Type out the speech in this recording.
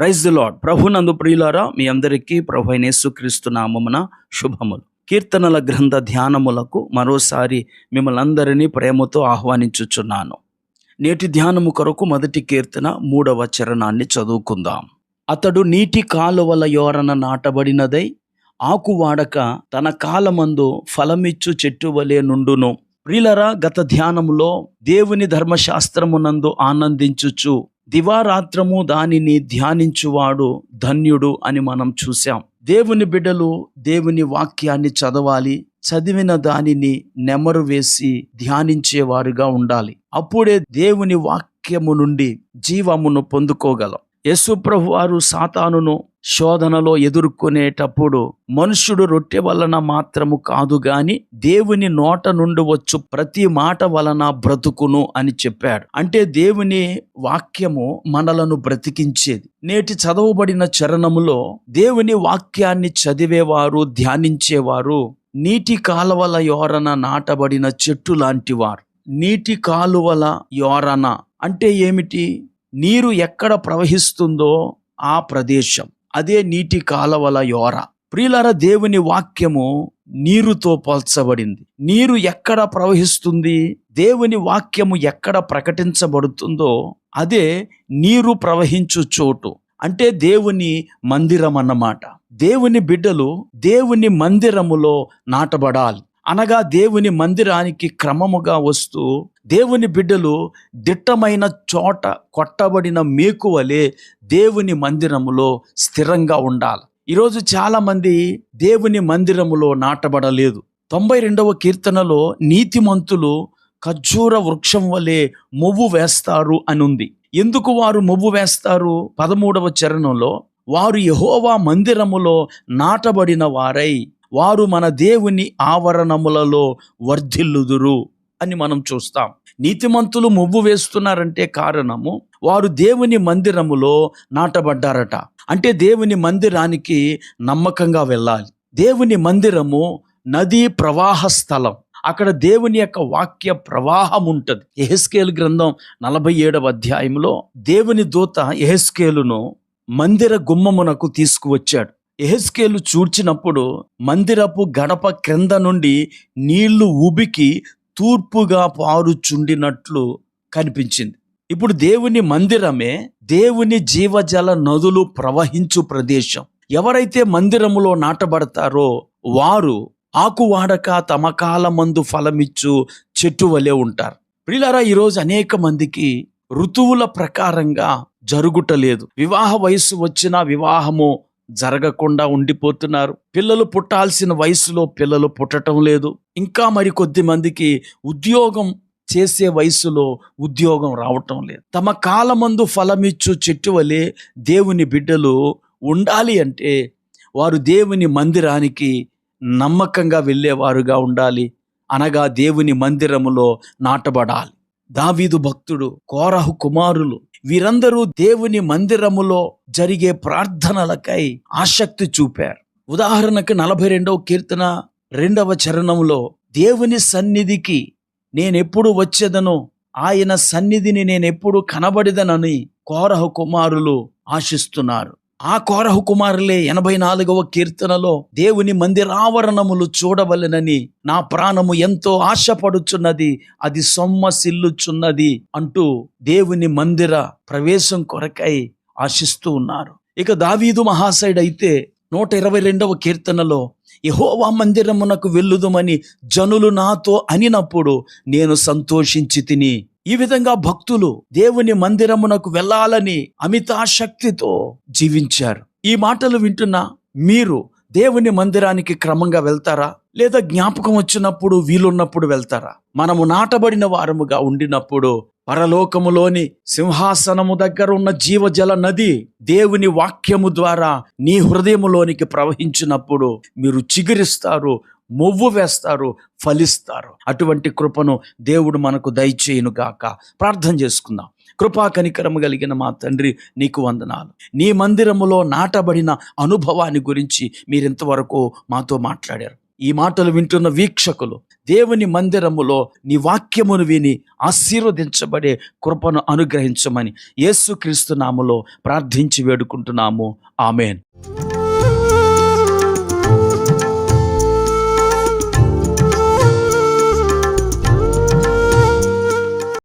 Rise the lord ప్రభునందు ప్రియులారా మీ అందరికీ ప్రభు అయిన యేసుక్రీస్తు నామమున శుభములు. కీర్తనల గ్రంథ ధ్యానములకు మరోసారి మిమ్మల్ని అందరినీ ప్రేమతో ఆహ్వానించుచున్నాను. నేటి ధ్యానము కొరకు మొదటి కీర్తన మూడవ చరణాన్ని చదువుకుందాం. అతడు నీటి కాలువల యోరన నాటబడినదై ఆకు వాడక తన కాలమందు ఫలమిచ్చు చెట్టు వలె నుండును. ప్రియులరా గత ధ్యానములో దేవుని ధర్మశాస్త్రమునందు ఆనందించుచు దివారాత్రము దానిని ధ్యానించువాడు ధన్యుడు అని మనం చూశాం. దేవుని బిడ్డలు దేవుని వాక్యాన్ని చదవాలి చదివిన దానిని నెమరు వేసి ధ్యానించేవారుగా ఉండాలి. అప్పుడే దేవుని వాక్యము నుండి జీవమును పొందుకోగలం. యేసుప్రభు వారు సాతానును శోధనలో ఎదుర్కొనేటప్పుడు మనుష్యుడు రొట్టె వలన మాత్రము కాదు గాని దేవుని నోట నుండి వచ్చు ప్రతి మాట వలన బ్రతుకును అని చెప్పాడు. అంటే దేవుని వాక్యము మనలను బ్రతికించేది. నేటి చదవబడిన చరణములో దేవుని వాక్యాన్ని చదివేవారు ధ్యానించేవారు నీటి కాలువల యోరన నాటబడిన చెట్టు లాంటివారు. నీటి కాలువల యోరన అంటే ఏమిటి? నీరు ఎక్కడ ప్రవహిస్తుందో ఆ ప్రదేశం. అదే నీటి కాలవల యోర. ప్రియులార దేవుని వాక్యము నీరుతో పోల్చబడింది. నీరు ఎక్కడ ప్రవహిస్తుంది? దేవుని వాక్యము ఎక్కడ ప్రకటించబడుతుందో అదే నీరు ప్రవహించు చోటు. అంటే దేవుని మందిరం అన్నమాట దేవుని బిడ్డలు దేవుని మందిరములో నాటబడాలి. అనగా దేవుని మందిరానికి క్రమముగా వస్తూ దేవుని బిడ్డలు దిట్టమైన చోట కొట్టబడిన మేకువలే దేవుని మందిరములో స్థిరంగా ఉండాలి. ఈరోజు చాలామంది దేవుని మందిరములో నాటబడలేదు. తొంభై రెండవ కీర్తనలో నీతిమంతులు ఖర్జూర వృక్షం వలె మొవ్వు వేస్తారు అని ఉంది ఎందుకు వారు మొవ్వు వేస్తారు? పదమూడవ చరణంలో వారు యహోవా మందిరములో నాటబడిన వారై వారు మన దేవుని ఆవరణములలో వర్ధిల్లుదురు అని మనం చూస్తాం. నీతిమంతులు మువ్వు వేస్తున్నారంటే కారణము వారు దేవుని మందిరములో నాటబడ్డారట. అంటే దేవుని మందిరానికి నమ్మకంగా వెళ్ళాలి. దేవుని మందిరము నదీ ప్రవాహ స్థలం. అక్కడ దేవుని యొక్క వాక్య ప్రవాహం ఉంటుంది. ఎహెస్కేలు గ్రంథం నలభై ఏడవ అధ్యాయంలో దేవుని దూత ఎహెస్కేలును మందిర గుమ్మమునకు తీసుకువచ్చాడు. ఎహెస్కేలు చూడ్చినప్పుడు మందిరపు గడప క్రింద నుండి నీళ్ళు ఉబికి తూర్పుగా పారుచుండినట్లు కనిపించింది. ఇప్పుడు దేవుని మందిరమే దేవుని జీవజల నదులు ప్రవహించు ప్రదేశం. ఎవరైతే మందిరములో నాటబడతారో వారు ఆకు వాడక తమ కాలమందు ఫలమిచ్చు చెట్టు వలె ఉంటారు. ప్రియులారా ఈరోజు అనేక మందికి ఋతువుల ప్రకారంగా జరుగుటలేదు. వివాహ వయస్సు వచ్చిన వివాహము జరగకుండా ఉండిపోతున్నారు. పిల్లలు పుట్టాల్సిన వయసులో పిల్లలు పుట్టడం లేదు. ఇంకా మరి కొద్ది మందికి ఉద్యోగం చేసే వయసులో ఉద్యోగం రావటం లేదు. తమ కాలమందు ఫలమిచ్చు చెట్టు వలె దేవుని బిడ్డలు ఉండాలి అంటే వారు దేవుని మందిరానికి నమ్మకంగా వెళ్ళేవారుగా ఉండాలి. అనగా దేవుని మందిరములో నాటబడాలి. దావీదు భక్తుడు కోరహు కుమారులు వీరందరూ దేవుని మందిరములో జరిగే ప్రార్థనలకై ఆసక్తి చూపారు. ఉదాహరణకు నలభై రెండవ కీర్తన రెండవ చరణంలో దేవుని సన్నిధికి నేనెప్పుడు వచ్చేదను ఆయన సన్నిధిని నేనెప్పుడు కనబడిదనని కోరహ కుమారులు ఆశిస్తున్నారు. ఆ కోరహు కుమారులే ఎనభై నాలుగవ కీర్తనలో దేవుని మందిరావరణములు చూడవలెనని నా ప్రాణము ఎంతో ఆశపడుచున్నది అది సొమ్మసిల్లుచున్నది అంటూ దేవుని మందిర ప్రవేశం కొరకై ఆశిస్తూ ఉన్నారు. ఇక దావీదు మహాశయుడు అయితే నూట ఇరవై రెండవ కీర్తనలో యహోవా మందిరమునకు వెళ్ళుదుమని జనులు నాతో అనినప్పుడు నేను సంతోషించి తిని ఈ విధంగా భక్తులు దేవుని మందిరమునకు వెళ్ళాలని అమితాశక్తితో జీవించారు. ఈ మాటలు వింటున్న మీరు దేవుని మందిరానికి క్రమంగా వెళ్తారా? లేదా జ్ఞాపకం వచ్చినప్పుడు వీలున్నప్పుడు వెళ్తారా? మనము నాటబడిన వారముగా ఉండినప్పుడు పరలోకములోని సింహాసనము దగ్గర ఉన్న జీవజల నది దేవుని వాక్యము ద్వారా నీ హృదయములోనికి ప్రవహించినప్పుడు మీరు చిగురిస్తారు మొవ్వు వేస్తారు ఫలిస్తారు. అటువంటి కృపను దేవుడు మనకు దయచేయును గాక. ప్రార్థన చేసుకుందాం. కృపా కనికరము కలిగిన మా తండ్రి నీకు వందనాలు. నీ మందిరములో నాటబడిన అనుభవాన్ని గురించి మీరు ఇంతవరకు మాతో మాట్లాడారు. ఈ మాటలు వింటున్న వీక్షకులు దేవుని మందిరములో నీ వాక్యమును విని ఆశీర్వదించబడే కృపను అనుగ్రహించమని యేసుక్రీస్తు నామలో ప్రార్థించి వేడుకుంటున్నాము. ఆమెన్.